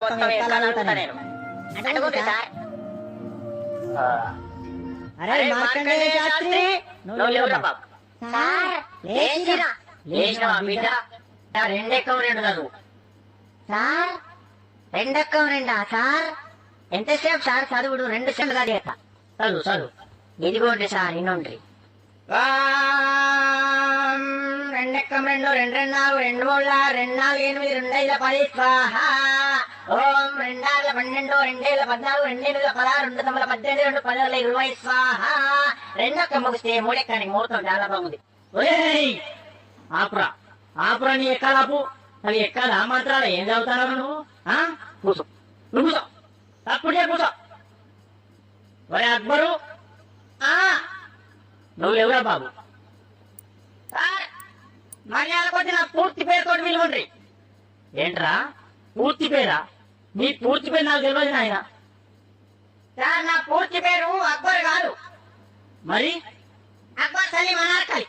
అరే అరే మార్కండేయ మార్కండేయ శాస్త్రి నువ్వు లేవురా బాబు? సార్ లేచిరా. లేచినా బిడ్డ. నా రెండెక్కం రెండు చదువు సార్ రెండెక్కం రెండా? సార్ ఎంతసేపు సార్ చదువుడు? రెండు సెంట్లు చదివేస్తా చదువు చదువు. ఇదిగోండి సార్ ఇన్నుండ్రి. రెండెక్కం రెండు రెండు రెండు నాలుగు రెండు మూడు రెండు నాలుగు ఎనిమిది రెండు ఐదు పది. స్వాహ ఓం రెండాళ్ళ పన్నెండు రెండేళ్ళ పద్నాలుగు రెండేళ్ళ పదహారు రెండు తొమ్మిది పద్దెనిమిది రెండు పదివేల ఇరవై స్వాహ. రెండొక్క ముగిస్తే మూడెక్కడానికి ముహూర్తం చాలా బాగుంది. ఆపురా. ఆపురా నీ ఎక్కాలాపు అవి ఆ మంత్రాలు ఏం చదువుతారా నువ్వు? ఆ? కూసో. నువ్వు కూసో. తప్పుడే కూసో. ఒరే అక్బరు. ఆ? నువ్వు ఎవరా బాబు? సార్ మర్యాద కొద్ది నా పూర్తి పేరుతో విలువండ్రి ఏంట్రా? పూర్తి పేరా? నీ పూర్తి పేరు నాకు తెలియదు నాయన. సార్ నా పూర్తి పేరు అక్బర్ కాదు. మరి? అక్బర్ సలీం అనార్కలి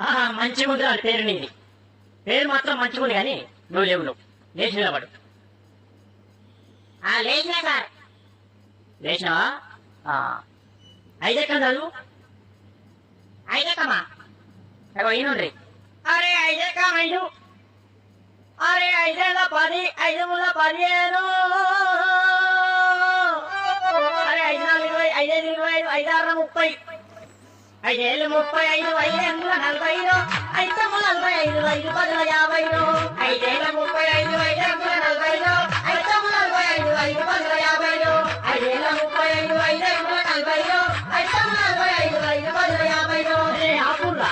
ఆహా మంచిగా ఉంది పేరు నీది. పేరు మాత్రం మంచిగా ఉంది కానీ నువ్వు లేవు నువ్వు. లేచి నిలబడు. ఆ లేచిన సార్. లేచినావా? ఆ. ఐదెక్కడ చదువు? ఐదకమా అగో ఈనుండ్రి అరే ఐదకం ఐదు అరే ఐదేళ్ళ పది ఐదు ముళ్ళ పదిహేను. అరే ఐదు నాలుగు ఇరవై ఐదైదు ఇరవై ఐదు ఐదారు ముప్పై. ఐదేళ్ళు ముప్పై ఐదు ఐదేళ్ళ నలభై ఐదు ఐదు నలభై ఐదు ఐదు పదుల యాభై ఐదేళ్ళ ముప్పై ఐదు ఐదేళ్ళ నలభై ఐదు నలభై ఐదు ఐదు పదుల యాభై ఐదేళ్ళ ముప్పై ఐదు ఐదేళ్ళ నలభై ఐదు నలభై ఐదు ఐదు పదుల యాభై ఆపుర్రా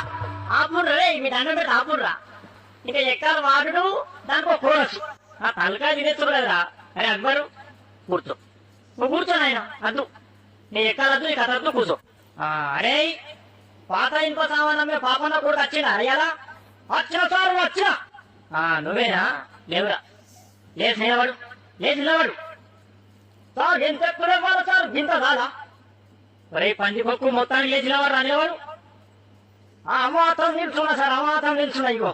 ఆపుర్రా రే మీ దండం పెట్టి ఆపుర్రా. ఇంకా ఎక్కాల వాడు దానికి ఒక కోరస్. ఆ తలకాయ తినేస్తారు కదా. అరే అక్బరు కూర్చో. నువ్వు కూర్చో నాయన. అద్దు. నీ ఎక్కాలద్దు నీ కథద్దు కూర్చో. అరే పాత ఇంకో సామానమ్మే పాపన్న కూడా వచ్చిందా అయ్యాలా వచ్చిన సార్ వచ్చిన. నువ్వేనా? లేవురా. లేదు నిలబడు లేదు నిలబడు సార్ ఎంత ఎక్కువ సార్? ఇంత రాదా ఒరే పంది పక్కు మొత్తానికి లేచి నిలబడు రా నిలబడు ఆ అమాతం నిల్చున్నా సార్ అమాతం నిల్చున్నా ఇగో.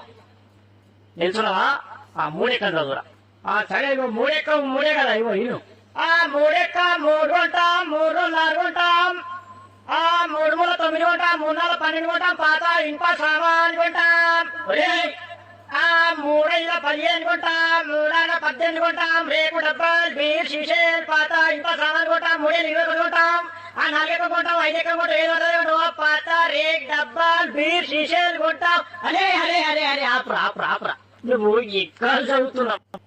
నిల్చున్నావా? ఆ మూడెక్క చదువురా. ఆ సరే ఇగో మూడెక్క మూడే కదా ఇవో ఇను ఆ మూడెక్క మూడు కొంటాం మూడు నాలుగు కొంటాం ఆ మూడు మూల తొమ్మిది కొంటాం మూడు నాలుగు పన్నెండు కొంటాం పాత ఇంప సామాన్ కొంటాం ఆ మూడైల పదిహేను కొంటాం మూడాన పద్దెనిమిది కొంటాం రేపు డబ్బాలు బీర్ శీషేల్ పాత ఇంప సామాన్ కొంటాం మూడేళ్ళు ఇరవై ఒకటి కొంటాం ఆ నాలుగెక్క కొంటాం ఐదు ఐదెక్క కొంటాం ఏదో ఏదో పాత రేక్ డబ్బాలు బీర్ శీషేలు కొంటాం అరే అరే అరే అరే ఆపురా ఆపురా ఆపురా. నువ్వు ఎక్కడ చదువుతున్నావు